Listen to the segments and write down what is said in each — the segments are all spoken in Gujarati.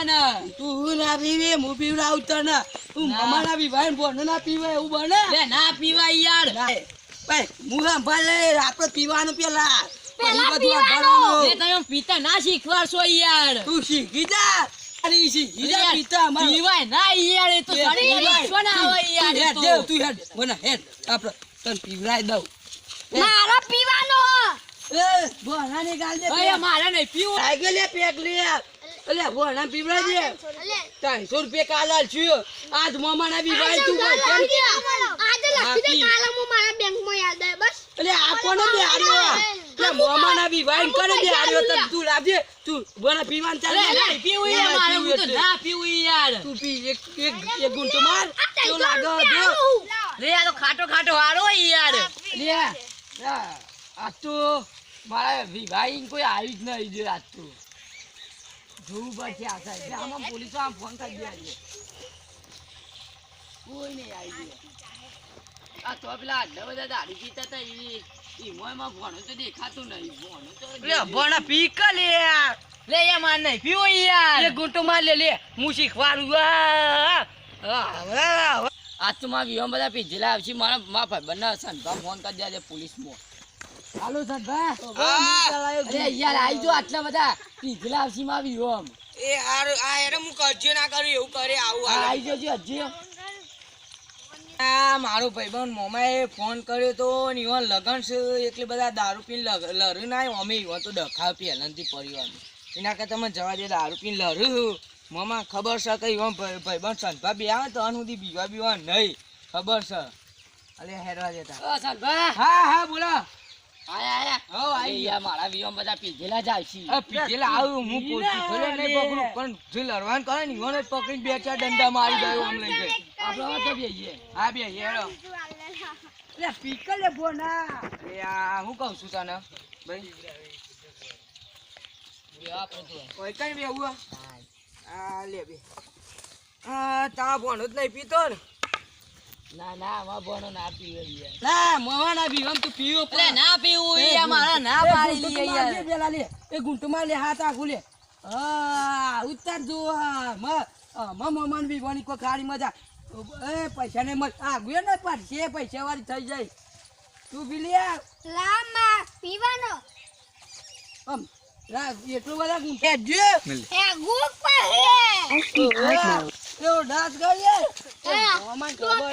આપણને તું ના પીવે હું પીવડાવું તને તું ના. મમાના પીવાય બોનો ના પીવે એવું બને. લે ના પીવાય યાર. ભાઈ હું સાંભળ આપણે પીવાનું પેલા. પેલા પીવાનું. લે તમે પીતા ના શીખવાડશો યાર. તું શીખી જા. અરે શીખી જા પીતા પીવાય ના યાર એ તો એ શરીર ના આવે યાર તું. હેડ મને હેડ. આપણે તને પીવડાઈ દઉં. મારો પીવાનો. એ ગાલ દે મારે નહીં પીવું. પેક લે અલે ભોણા પીવડાઈ દે. ત્રણસો રૂપિયા કાલ આલશું. આજ મામાના બીવાય તું બોલ કેમ? આજે લખી દે બાકી. કાલે હું મારા બેંકમાં યાદ આવે બસ. અલે આ કોનો બે આર્યો લે મામાના પીવાય ને કોને બે આર્યો તને તું લાવજે. તું બોના પીવાનું ચાલે. પીવું યાર મારે હું તો ના પીવું યાર. તું પી એક એક એક ગુંઠો માર. તો લાગો જો. લે આ તો ખાટો ખાટો હારો યાર. લે આ તો મારા ભાઈ કોઈ આવી જ નહીં જો આજ તો. જોવું પડશે આ સાહેબ આમાં પોલીસો આમ ફોન કરી દે આજે કોઈ નહીં આવી ગયો આ તો પેલા આટલા બધા દારૂ પીતા હતા એ ઈ મોયમાં ભણો તો દેખાતું નહીં. ભણો તો લે ભણા પી લે લે લે યાર મારે નહીં પીવું યાર. લે ગુંટો માર લે લે. હું શીખવાડું આ તો મારા વિવાહ બધા પીધેલા આવશે. મારા મા ભાઈ બંને સંભા ફોન કરી દેજે પોલીસમાં. હાલો સંભા અરે યાર આવી જો આટલા બધા પીધેલા આવશે મારા આમ. એ આ આ એને હું કરજો ના કરું એવું કરે આવું હાલે. આવી જજો હજી આ મારો ભાઈબંધ મોમાએ ફોન કર્યો તો ને લગન છે એટલે બધા દારૂ પીને લરું ના આવ્યું. અમે ઈવન તો ડખા પહેલાંથી પરિવારનું. એના કરતા તમે જવા દે દારૂ પીને લરું મમા ખબર છે કે ભાઈ- ભાઈબંધ સંભા બે આવે તો સુધી બીવા બીવા નહીં. ખબર છે. અલે હેરવા દેતા. સંભા હા હા બોલો. આયા આયા. હો આઈ યાર મારા વિવાહ બધા પીધેલા જ આવશે પીધેલા આવું હું પોલીસ નહીં પકડું પણ જે લડવાનું કરે ને ઈવન પકડીને બે ચાર દંડા મારી ગયો આમ લઈ ગઈ આપણે તો બેહીએ. હા બે હેડો. લે પીકલ લે બોના. એ આ હું કહું છું તને. ભાઈ કોઈ કઈ બે આ લે બે. આ તા ભણો જ નહીં પીતો ને. ના ના આમાં બોનો ના પીવે યાર. ના મોવાના પીવમ તું પીવો લે ના પીવું યાર મારે ના પાડી લઈએ યાર. પેલા લે. એ ગુંટમાં લે હાથ આખું લે. હા ઉતાર જો હા મ મ મમાન પીવાની કોઈ ખાડી મજા. એ પૈસા ને મત આ ગુએ ને છે પૈસા વાળી થઈ જાય. તું પી લે લાંબા પીવાનો. આમ રા એટલું બધા ગુંઠે જો પર હે એવો ડાન્સ કરીએ? હા. મમાન તો ખબર.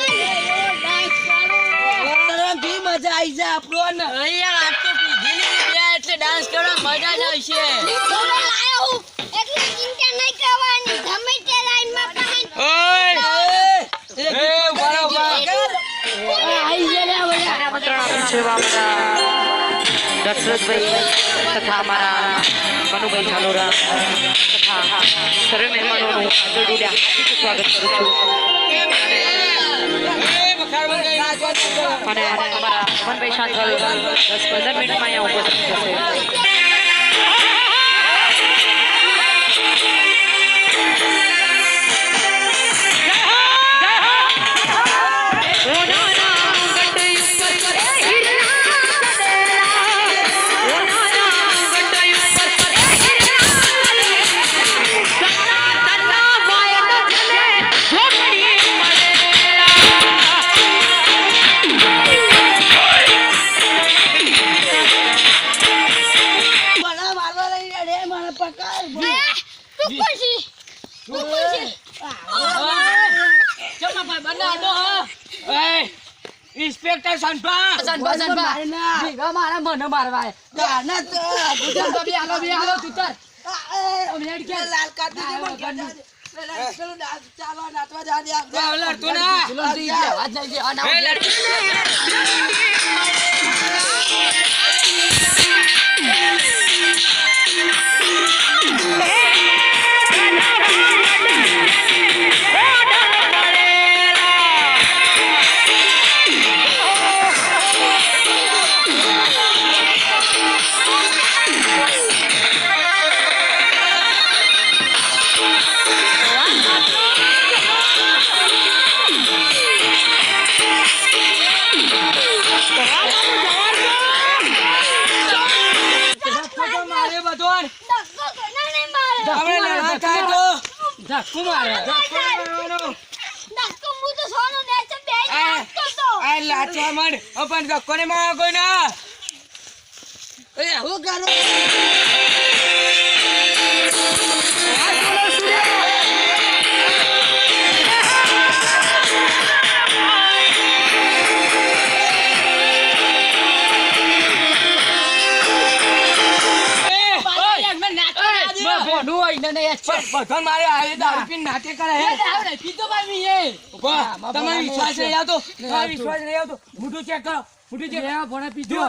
બી મજા આવી જાય આપણો ને અહીંયા યાર આજ તો પીધેલી બે એટલે ડાન્સ કરવા મજા જ આવશે. એટલે ચિંતા નહીં કરવાની. ગમે તે લાઈનમાં પહેન એ બરાબર. આઈ ગયા લે છે અમારા દશરથભાઈ તથા અમારા મનુભાઈ ઝાલોરા તથા સર્વે મહેમાનોનું આદરણીય હાર્દિક સ્વાગત કરું છું. અને અમારા મનભાઈ શાંતલ દસ પંદર મિનિટમાં અહીંયા ઉપસ્થિત થશે. ઇન્સ્પેક્ટર સંભા સંભા સંભા ભેગા મારા મને મારવા ગાના તો ગુજરાત તો બી આલો બી આલો તું તર અમને કે લાલ કાઢી દે મને ચાલો નાચવા જા દે લડતો ના વાત નહીં કે અના મારે ધક્કો મારે ધક્કો મારવાનો. ધક્કો હું તો સોનો નેચે બેહી આ- નાચતો તો. આ લાચવા માંડ. અપન ધક્કો ને નહીં કોઈ ના એ હું કરું ભોંડું હોય છે. પણ મારે આવી દારૂ પીને નાટક કરે હે. આવડે, પીતો. ઊભા. હા, મારા તમારે વિશ્વાસ નહીં આવતો તમારે વિશ્વાસ નહીં આવતો મોઢું ચેક કરો મોઢું ચેક લે, ભોણે પીધો. જો.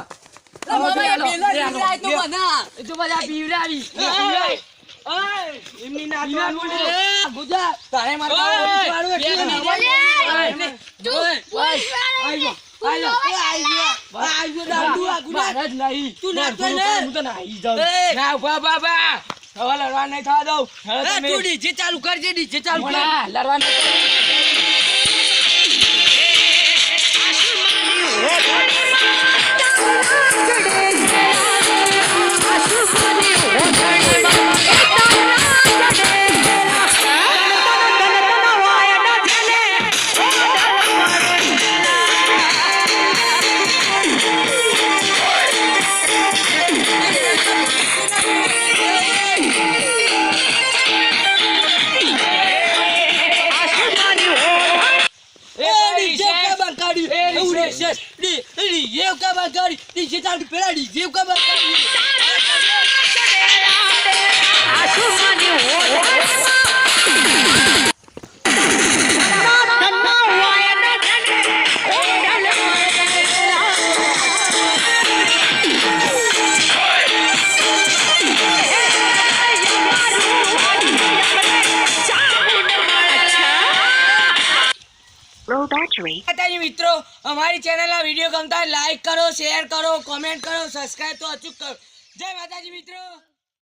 લે, મામા, એ લે, પેલો લે, પીવડાય તો લે. બધા. એ તો બધા પીવડાવી. ઓય, ઓય, એમની ના પીવડાવી બોલે. બોલે. બુધા. તારે મારે ઓય, ઓય, વાળું એટલે બે નહીં. મિનિટ. ઓય, ઓય, તું ઓય, પોલીસ આઈ વાળાને ગયો, આઈ ગયો. તું નવાઈ આઈ ગયો, લાય. આઈ ગયો, દારૂ આ ગુના. મારે જ નહીં. તું મારે નાખતો થોડું ને. કામ, હું તો નાહી જાઉં. ના, ઊભા, બાબા. હવે લડવા નહીં થવા દઉં. તમે- ડીજે ચાલુ કરજે ડીજે ચાલુ કર લડવા એ એ ડીજે. Low માતાજી મિત્રો, અમારી ચેનલના વીડિયો ગમતા લાઈક કરો શેર કરો કોમેન્ટ કરો સબસ્ક્રાઇબ તો અચૂક કરો. જય માતાજી મિત્રો.